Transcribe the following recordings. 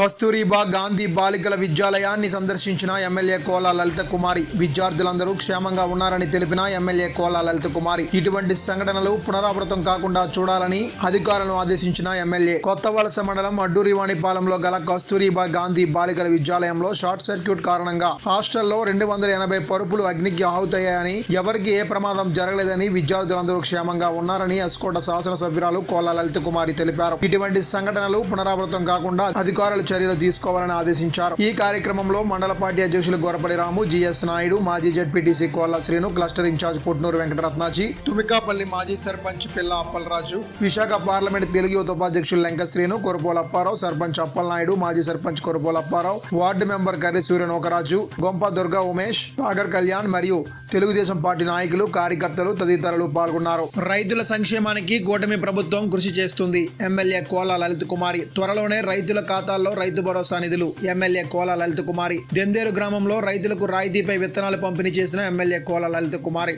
కస్తూరిబా గాంధీ బాలికల విద్యాలయాన్ని సందర్శించిన ఎమ్మెల్యే కోలా లలిత కుమారి. విద్యార్థులందరూ క్షేమంగా ఉన్నారని తెలిపిన ఎమ్మెల్యే కోలా లలిత కుమారి. ఇటువంటి సంఘటనలు పునరావృతం కాకుండా చూడాలని అధికారులను ఆదేశించిన ఎమ్మెల్యే. కొత్త వలస మండలం అడ్డూరివాణిపాలెంలో గల కస్తూరిబా గాంధీ బాలికల విద్యాలయంలో షార్ట్ సర్క్యూట్ కారణంగా హాస్టల్లో రెండు వందల ఎనభై పరుపులు అగ్నికి ఆహుతయ్యాయని ఎవరికి ఏ ప్రమాదం జరగలేదని విద్యార్థులందరూ క్షేమంగా ఉన్నారని ఎస్కోట శాసనసభ్యురాలు కోలా లలిత కుమారి తెలిపారు. ఇటువంటి సంఘటనలు పునరావృతం కాకుండా అధికారులు చర్యలు తీసుకోవాలని ఆదేశించారు. ఈ కార్యక్రమంలో మండల పార్టీ అధ్యక్షులు గొరపల్లి రాము GS Naidu Naidu ZPTC Kolla Srinu cluster in-charge Potnuru వెంకటరత్నాచి Tumikapalli మాజీ సర్పంచ్ పిల్ల అప్పలరాజు విశాఖ పార్లమెంట్ తెలుగు యువత ఉపాధ్యక్షులు లెంక శ్రీను కొరపోల అప్పారావు సర్పంచ్ అప్పలనాయుడు మాజీ సర్పంచ్ కొరపోల అప్పారావు వార్డు మెంబర్ కర్రి సూర్య నోకరాజు గొంప దుర్గా ఉమేష్ సాగర్ కళ్యాణ్ మరియు తెలుగుదేశం పార్టీ నాయకులు కార్యకర్తలు తదితరులు పాల్గొన్నారు. రైతుల సంక్షేమానికి కూటమి ప్రభుత్వం కృషి చేస్తుంది. ఎమ్మెల్యే కోలా లలిత్ కుమారి త్వరలోనే రైతుల ఖాతాల్లో రైతు భరోసా నిధులు. ఎమ్మెల్యే కోల లలిత్ కుమారి. దెందేరు గ్రామంలో రైతులకు రాయితీపై విత్తనాలు పంపిణీ చేసిన ఎమ్మెల్యే కోల లలిత కుమారి.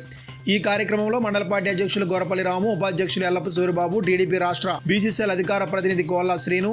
ఈ కార్యక్రమంలో మండల పార్టీ అధ్యక్షులు గొరపల్లి రాము ఉపాధ్యక్షులు ఎల్లప్ప సూరిబాబు టీడీపీ రాష్ట్ర బీసీసీఎల్ అధికార ప్రతినిధి కోల్లా శ్రీను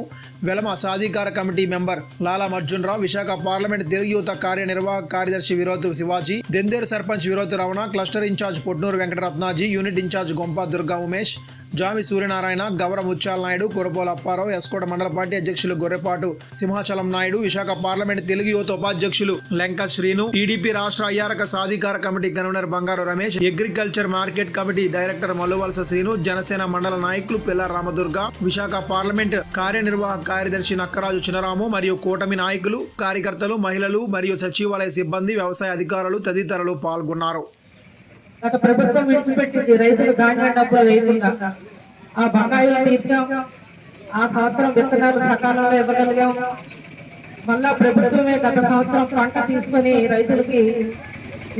వెలమ సాధికార committee member Lala Arjun Rao Visakha parliament Telugu యువత కార్యనిర్వాహక కార్యదర్శి Virothu Shivaji Denderu sarpanch Virodhu Ramana cluster incharge Potnuru Venkataratnaji unit incharge Gompa Durga Umesh Jami Suryanarayana Gaura Mutyala Naidu Kurapola Apparao S Kota మండల party అధ్యక్షులు Gorrepatu Simhachalam Naidu Visakha parliament Telugu యువత ఉపాధ్యక్షులు Lenka Srinu TDP రాష్ట్ర అయ్యారక సాధికార committee convener Bangaru Ramesh agriculture market committee director Malluvalasa Srinu Janasena మండల నాయకులు పిల్ల Ramadurga Visakha parliament కార్యనిర్వాహక కార్యదర్శి నక్కరాజు చినరాము మరియు కూటమి నాయకులు కార్యకర్తలు మహిళలు మరియు సచివాలయ సిబ్బంది వ్యవసాయ అధికారులు తదితరులు పాల్గొన్నారు. గత ప్రభుత్వం విడిచిపెట్టింది. రైతులు ధాన్యం డబ్బులు వేయకుండా. ఆ బకాయిలు తీర్చాం. ఆ సంవత్సరం విత్తనాలు సకాలంలో ఇవ్వగలిగాం. మళ్ళా ప్రభుత్వమే గత సంవత్సరం పంట తీసుకొని రైతులకి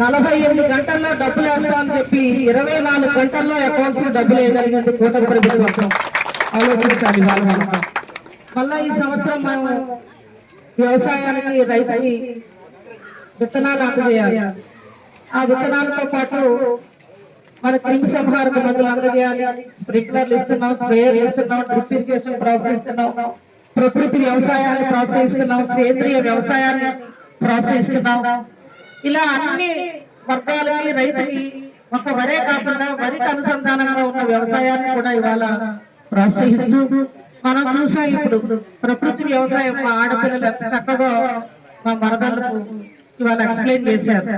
నలభై ఎనిమిది గంటల్లో డబ్బులు వేస్తామని చెప్పి ఇరవై నాలుగు గంటల్లో అకౌంట్స్ డబ్బులు వేయగలిగింది కూటమి ప్రభుత్వం. ఆలోచించాలి వాళ్ళ మళ్ళా ఈ సంవత్సరం మనం వ్యవసాయానికి రైతుకి విత్తనాలు అందజేయాలి. ఆ విత్తనాలతో పాటు మన క్రిమి సంహారక మందులు అందజేయాలి. స్ప్రింక్లర్లు ఇస్తున్నాం స్ప్రేయర్లు ఇస్తున్నాం డ్రిప్ ఇరిగేషన్ ప్రోత్సహిస్తున్నాం ప్రకృతి వ్యవసాయాన్ని ప్రోత్సహిస్తున్నాం సేంద్రియ వ్యవసాయాన్ని ప్రోత్సహిస్తున్నాం. ఇలా అన్ని వర్గాలకి రైతుకి ఒక వరే కాకుండా వరికి అనుసంధానంగా ఉన్న వ్యవసాయాన్ని కూడా ఇవాళ ప్రోత్సహిస్తూ మనం చూసాం ఇప్పుడు. ప్రకృతి వ్యవసాయం మా ఆడపిల్లలు ఎంత చక్కగా మా మరదలకు ఇవాళ ఎక్స్ప్లెయిన్ చేశారు.